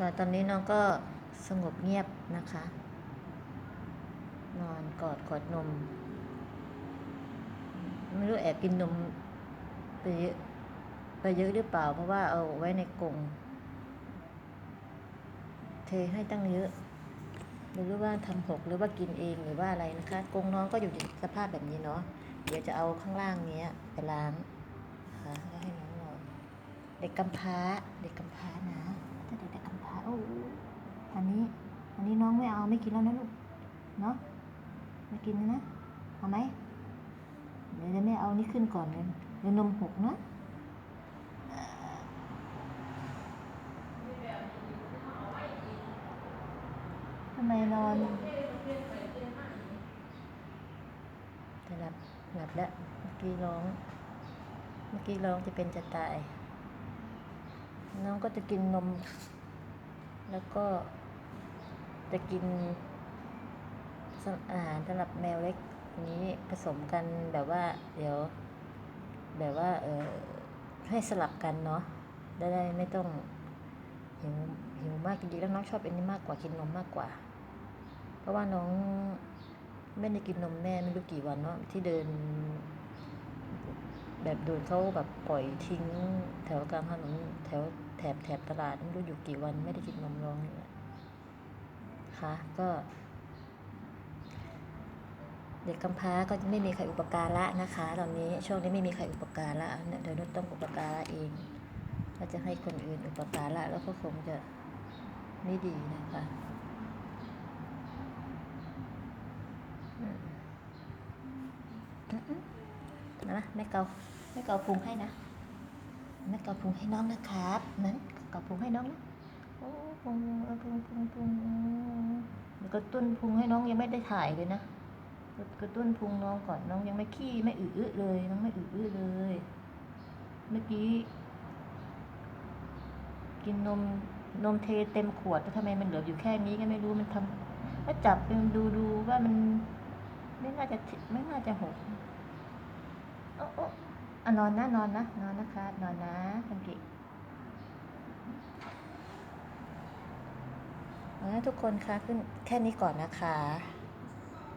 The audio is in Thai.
ค่ะตอนนี้น้องก็สงบเงียบนะคะ นอนกอดกอดนม ไม่รู้แอบกินนมไปเยอะไปเยอะหรือเปล่า เพราะว่าเอาไว้ในกรงเทให้ตั้งเยอะไม่รู้ว่าทำหกหรือว่ากินเองหรือว่าอะไรนะคะกรงน้องก็อยู่ในสภาพแบบนี้เนาะเดี๋ยวจะเอาข้างล่างเนี้ยไปล้างนะคะแล้วให้น้องนอนเด็กกำพร้าเด็กกำพร้านะถ้าเด็กเด็กกำพร้าโอ้อันนี้ อันนี้น้อง ไม่เอาไม่กินแล้วนะลูก เนาะไม่กินแล้วนะ เอาไหมเดี๋ยวจะแม่เอานี่ขึ้นก่อนเลยเดี๋ยวนมหกนะทำไมนอนจะหลับหลับแล้ว เมื่อกี้ร้อง เมื่อกี้ร้องจะเป็นจะตาย น้องก็จะกินนม แล้วก็ จะกินอาหารสำหรับแมวเล็กนี้ผสมกันแบบว่า เดี๋ยว แบบว่า เออให้สลับกันเนาะได้ได้ไม่ต้องหิวหิวมากจริงๆแล้วน้องชอบอันนี้มากกว่ากินนมมากกว่า เพราะว่าน้องไม่ได้กินนมแม่ไม่รู้กี่วันเนาะที่เดิน แบบโดนเขาแบบปล่อยทิ้ง แถวกลางถนนแถวแถบแถบตลาดไม่รู้อยู่กี่วันไม่ได้กินนมน้องเลย คะ ก็ เด็กกำพร้าก็ไม่มีใครอุปการะนะคะ ตอนนี้ช่วงนี้ไม่มีใครอุปการะเนี่ยเดี๋ยวนุชต้องอุปการะเองถ้าจะให้คนอื่นอุปการะแล้วก็คงจะไม่ดีนะคะนะแม่เกาแม่เกาพุงให้นะแม่เกาพุงให้น้องนะครับนั้นเกาพุงให้น้องนะโอ้พุงพุงพุงพุง แล้วก็ตุ้นพุงให้น้องยังไม่ได้ถ่ายเลยนะกระตุ้นพุงน้องก่อนน้องยังไม่ขี้ไม่อึๆเลยน้องไม่อึๆเลย เมื่อกี้ กินนมนมเทเต็มขวดแต่ทำไมมันเหลืออยู่แค่นี้ก็ไม่รู้มันทำก็จับไปดูดูว่ามัน ไม่น่าจะไม่น่าจะหกโอ้โอ้อนอนนะนอนนะนอนนะคะ นอนนะคนเก่ งเอาละทุกคนคะขึ้นแค่นี้ก่อนนะคะ